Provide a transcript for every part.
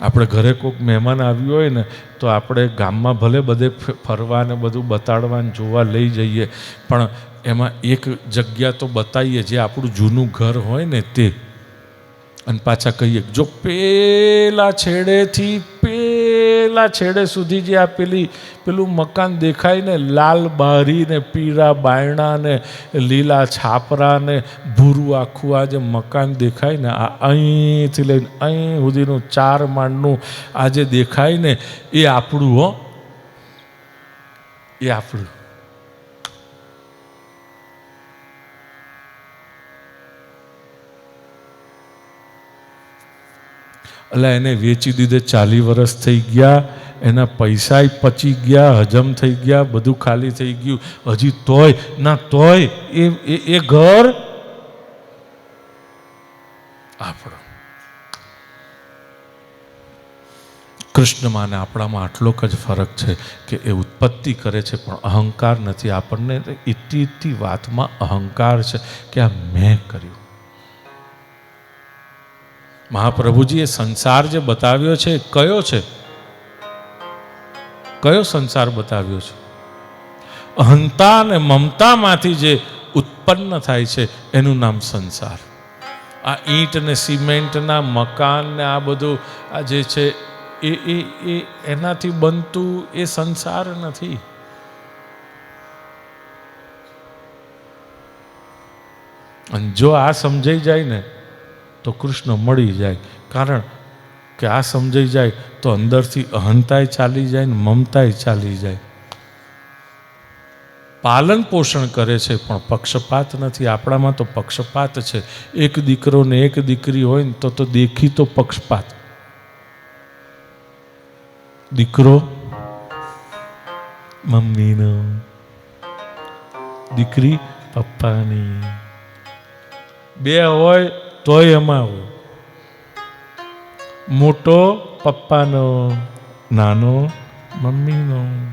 આપણે ઘરે કોઈક મહેમાન આવ્યું હોય ને, તો આપણે ગામમાં ભલે બધે ફરવા ને બધું બતાડવા ને જોવા લઈ જઈએ, પણ એમાં એક જગ્યા તો બતાવીએ જે આપણું જૂનું ઘર હોય ને તે. અને પાછા કહીએ, જો પેલા છેડેથી પેલા છેડે સુધી જે આ પેલી, પેલું મકાન દેખાય ને, લાલ બારી ને પીળા બાયણા ને લીલા છાપરા ને ભૂરું આખું આ જે મકાન દેખાય ને, આ અહીંથી લઈને અહીં સુધીનું ચાર માળનું આ જે દેખાય ને, એ આપણું હો. એ આપણું. એટલે એને વેચી દીધે ચાલી વર્ષ થઈ ગયા, એના પૈસાય પચી ગયા, હજમ થઈ ગયા, બધું ખાલી થઈ ગયું. હજી તોય, ના તોય, એ, એ- ઘર આપણો. કૃષ્ણમાં આપણામાં આટલોક જ ફરક છે કે એ ઉત્પત્તિ કરે છે, પણ અહંકાર નથી. આપણને એટલી એટલી વાતમાં અહંકાર છે કે આ મેં કર્યું. મહાપ્રભુજીએ સંસાર જે બતાવ્યો છે, કયો છે? કયો સંસાર બતાવ્યો છે? અહંતા અને મમતામાંથી જે ઉત્પન્ન થાય છે, એનું નામ સંસાર. આ ઈંટ ને સિમેન્ટના મકાન ને આ બધું, આ જે છે, એ એ એ એનાથી બનતું એ સંસાર નથી. અને જો આ સમજાઈ જાય ને તો કૃષ્ણ મળી જાય. કારણ કે આ સમજાઈ જાય તો અંદરથી અહંતાય ચાલી જાય ને મમતાય ચાલી જાય. પાલન પોષણ કરે છે પણ પક્ષપાત નથી. આપણામાં તો પક્ષપાત છે. એક દીકરો ને એક દીકરી હોય ને તો તો દેખી તો પક્ષપાત. દીકરો, મમ્મીનો. દીકરી, પપ્પાની. બે હોય તોય એમાં મોટો, પપ્પાનો, નાનો, મમ્મીનો.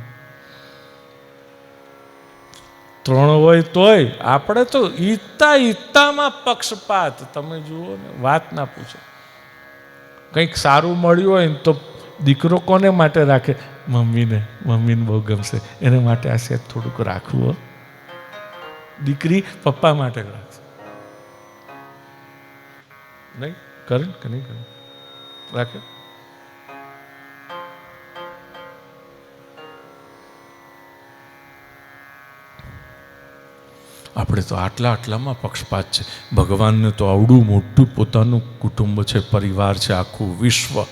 ત્રણ હોય તોય, આપણે તો ઈતા ઈતામાં પક્ષપાત. તમે જુઓ ને, વાત ના પૂછો. કંઈક સારું મળ્યું હોય ને તો દીકરો કોને માટે રાખે? મમ્મીને મમ્મીને બહુ ગમશે. એને માટે આ સેજ થોડુંક રાખવું. દીકરી પપ્પા માટે રાખશે. નહીં, કરે કે નહીં કરે? રાખે? આપણે તો આટલા આટલામાં પક્ષપાત છે. ભગવાનને તો આવડું મોટું પોતાનું કુટુંબ છે, પરિવાર છે, આખું વિશ્વ.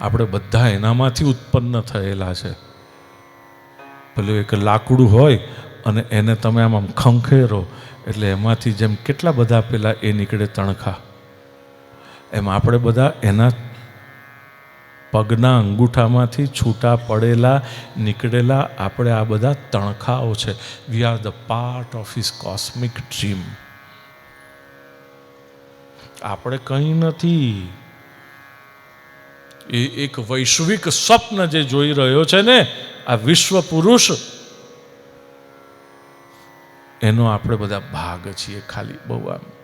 આપણે બધા એનામાંથી ઉત્પન્ન થયેલા છે. પેલું એક લાકડું હોય અને એને તમે આમ આમ ખંખેરો, એટલે એમાંથી જેમ કેટલા બધા પેલા એ નીકળે તણખા. એમ આપણે બધા એના પગના અંગૂઠામાંથી છૂટા પડેલા, નીકળેલા આપણે આ બધા તણખાઓ છે. We are the part of his cosmic dream આપણે કંઈ નથી. એ એક વૈશ્વિક સ્વપ્ન જે જોઈ રહ્યો છે ને, આ વિશ્વ પુરુષ, એનો આપણે બધા ભાગ છીએ ખાલી બહુ આમ.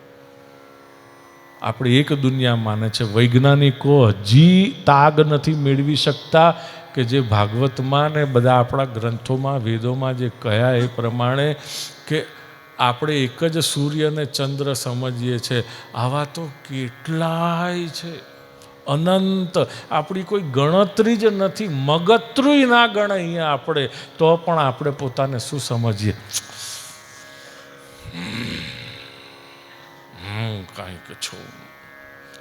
આપણે એક દુનિયા માને છે, વૈજ્ઞાનિકો હજી તાગ નથી મેળવી શકતા કે જે ભાગવતમાં ને બધા આપણા ગ્રંથોમાં, વેદોમાં જે કહ્યા એ પ્રમાણે કે આપણે એક જ સૂર્યને ચંદ્ર સમજીએ છીએ આવા તો કેટલાય છે. અનંત. આપણી કોઈ ગણતરી જ નથી. મગતરું ના ગણાઈએ આપણે. તો પણ આપણે પોતાને શું સમજીએ? કાંઈક છું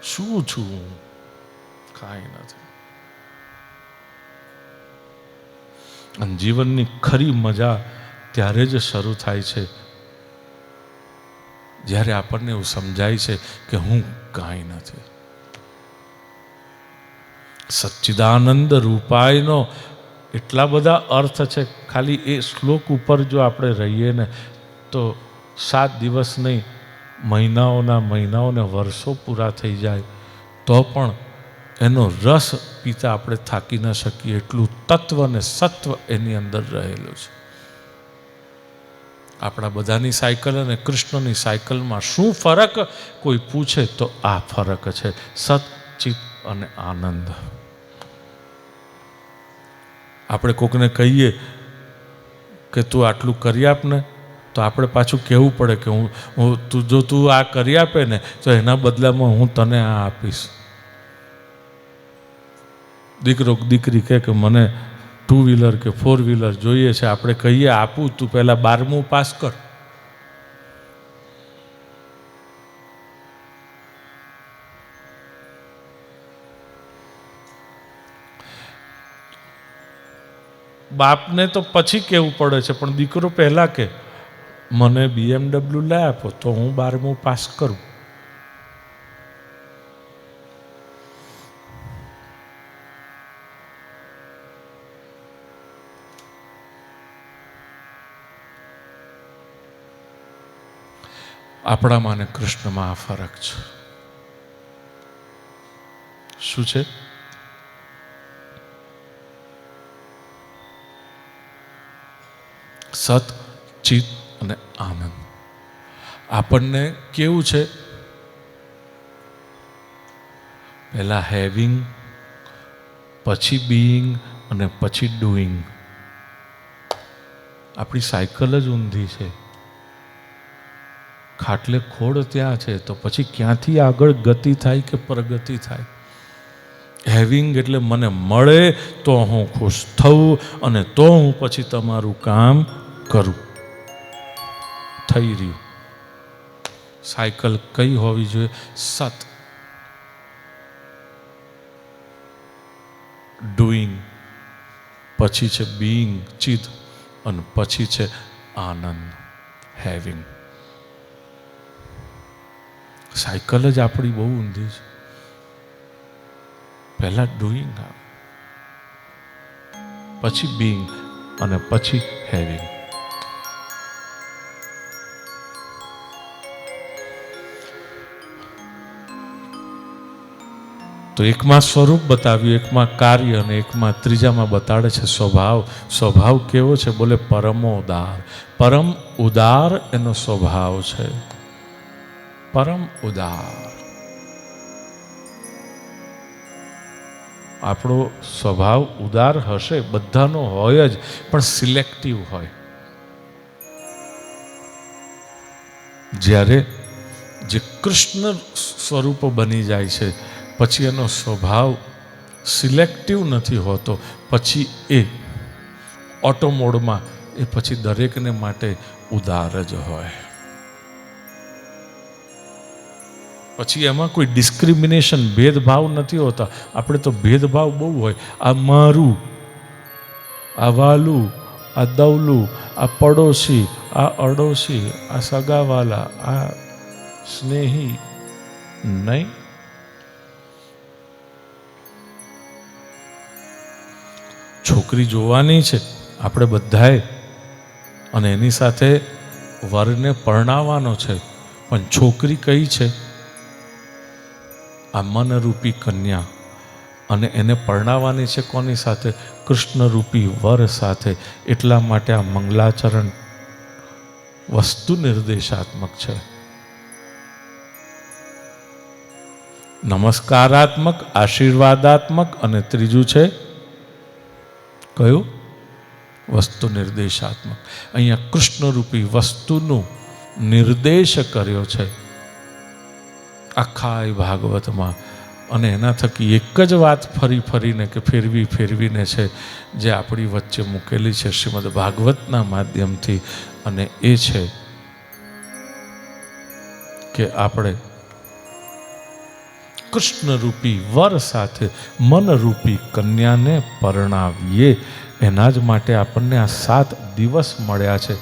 શું છું કાંઈ નથી અને જીવનની ખરી મજા ત્યારે જ શરૂ થાય છે. જ્યારે આપણને એવું સમજાય છે કે હું કાંઈ નથી સચ્ચિદાનંદ રૂપાયનો એટલા બધા અર્થ છે. ખાલી એ શ્લોક ઉપર જો આપણે રહીએ ને તો સાત દિવસ નહીં મહિનાઓના મહિનાઓને વર્ષો પૂરા થઈ જાય, તો પણ એનો રસ પીતા આપણે થાકી ન શકીએ. એટલું તત્વ અને સત્વ એની અંદર રહેલું છે. આપણા બધાની સાયકલ અને કૃષ્ણની સાયકલમાં શું ફરક? કોઈ પૂછે તો આ ફરક છે. સત ચિત અને આનંદ. આપણે કોકને કહીએ કે તું આટલું કરી આપ ને તો આપણે પાછું કહેવું પડે કે હું હું તું, જો તું આ કરી આપે ને, તો એના બદલામાં હું તને આ આપીશ. દીકરો, દીકરી કહે કે મને ટુ વ્હીલર કે ફોર વ્હીલર જોઈએ છે, આપણે કહીએ આપું, તું પહેલાં બારમું પાસ કર. બાપને તો પછી કહેવું પડે છે, પણ દીકરો પહેલાં કે મને બીએમડબલ્યુ લઈ આપો તો હું બારમું પાસ કરું. આપણામાં અને કૃષ્ણમાં આ ફરક છે. શું છે? સત ચિત અને આનંદ. આપણને કેવું છે? પહેલા હેવિંગ પછી બીઈંગ અને પછી ડુઈંગ આપણી સાયકલ જ ઊંધી છે. ખાટલે ખોડ ત્યાં છે, તો પછી ક્યાંથી આગળ ગતિ થાય કે પ્રગતિ થાય? હેવિંગ એટલે મને મળે તો હું ખુશ થઉં અને તો હું પછી તમારું કામ કરું. થઈ રહ્યું. સાયકલ કઈ હોવી જોઈએ? સત. ડુઈંગ. પછી છે બીઈંગ ચિત. અને પછી છે આનંદ. હેવિંગ સાયકલ જ આપણી બહુ ઊંધી છે. પહેલા ડુઈંગ પછી બીંગ અને પછી હેવિંગ તો એકમાં સ્વરૂપ બતાવ્યું, એકમાં કાર્ય અને એકમાં ત્રીજામાં બતાડે છે સ્વભાવ. સ્વભાવ કેવો છે? બોલે પરમો ઉદાર. પરમ ઉદાર એનો સ્વભાવ છે. પરમ ઉદાર. આપણો સ્વભાવ ઉદાર હશે, બધાનો હોય જ, પણ સિલેક્ટિવ હોય. જ્યારે જે કૃષ્ણ સ્વરૂપ બની જાય છે પછી એનો સ્વભાવ સિલેક્ટિવ નથી હોતો. પછી એ ઓટો મોડમાં એ પછી દરેકને માટે ઉદાર જ હોય. પછી એમાં કોઈ ડિસ્ક્રિમિનેશન, ભેદભાવ નથી હોતા. આપણે તો ભેદભાવ બહુ હોય. આ મારું, આ વાલું, આ દવલું, આ પડોશી, આ અડોશી, આ સગાવાલા, આ સ્નેહી, નહીં. છોકરી જોવાની છે, આપણે બધાએ. અને એની સાથે વરને પરણાવવાનો છે, પણ છોકરી કઈ છે? આ મનરૂપી કન્યા અને એને પરણાવવાની છે કોની સાથે? કૃષ્ણરૂપી વર સાથે. એટલા માટે આ મંગલાચરણ વસ્તુ નિર્દેશાત્મક છે. નમસ્કારાત્મક, આશીર્વાદાત્મક અને ત્રીજું છે કયું? વસ્તુ નિર્દેશાત્મક. અહીંયા કૃષ્ણરૂપી વસ્તુનું નિર્દેશ કર્યો છે. આખા એ ભાગવતમાં. અને એના થકી એક જ વાત ફરી ફરીને કે ફેરવી ફેરવીને છે, જે આપણી વચ્ચે મૂકેલી છે શ્રીમદ ભાગવતના માધ્યમથી. અને એ છે કે આપણે કૃષ્ણરૂપી વર સાથે મનરૂપી કન્યાને પરણાવીએ. એના જ માટે આપણને આ સાત દિવસ મળ્યા છે.